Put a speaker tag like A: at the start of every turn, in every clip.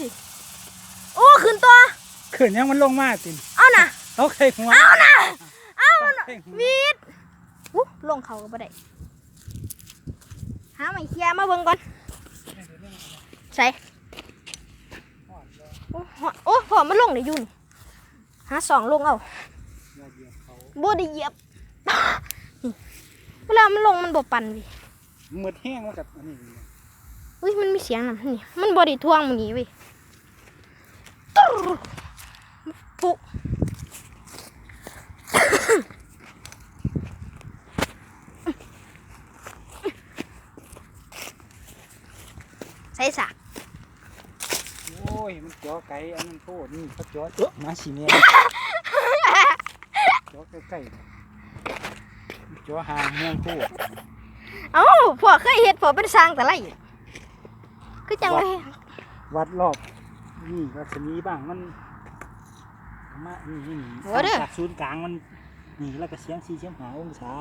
A: สิ โอ้ขึ้นตัว
B: ขึ้นยังมันลงมาติ
A: เอาน่ะ
B: เอาใครหัว
A: เอาน่ะเอา
B: เอา
A: น่ะ
B: ใครหัว
A: วีดอู้ลงเขาก็บ่ได้หาไม่เคลียร์มาเบิ่งก่อนใส่โอ้โหโอ้พอมันลงได้อยุ่นหาสองลงเอา
B: อย่าเหยียบเขา
A: บ่ได้เหยียบนี่เวลามันลงมันบ่ปั่นวิ
B: มืดแห้งมากับอันนี้
A: อุ้ยมันมีเสียงน่ะนี่มันบ่ได้ท่วงมึงนี้เว้ยตุ๊รปุ๊ใส่สาก
B: โอ้ยมันจ่อไก่อันนั้นโทษนี่เขาจ่อเออมาสิแม่จ่อใกล้ๆจ่อห่างเมืองโคตร
A: เอ้าพวกเคยเฮ็ดพวกเป็นสร้างแต่ไร คือจังเลย
B: วัดรอบนี่รัศมีบ้างมันประมานี่นี่นี่จากศูนย์กลางมันนี่แล้วก็เสียงสี่เสียงหาองศา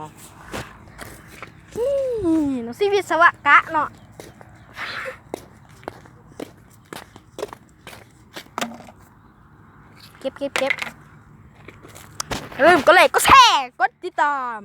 A: นี่หนูสิวิศวกะเนาะเก็บเก็บเก็บเออกดไลค์ก็แชร์กดติดตาม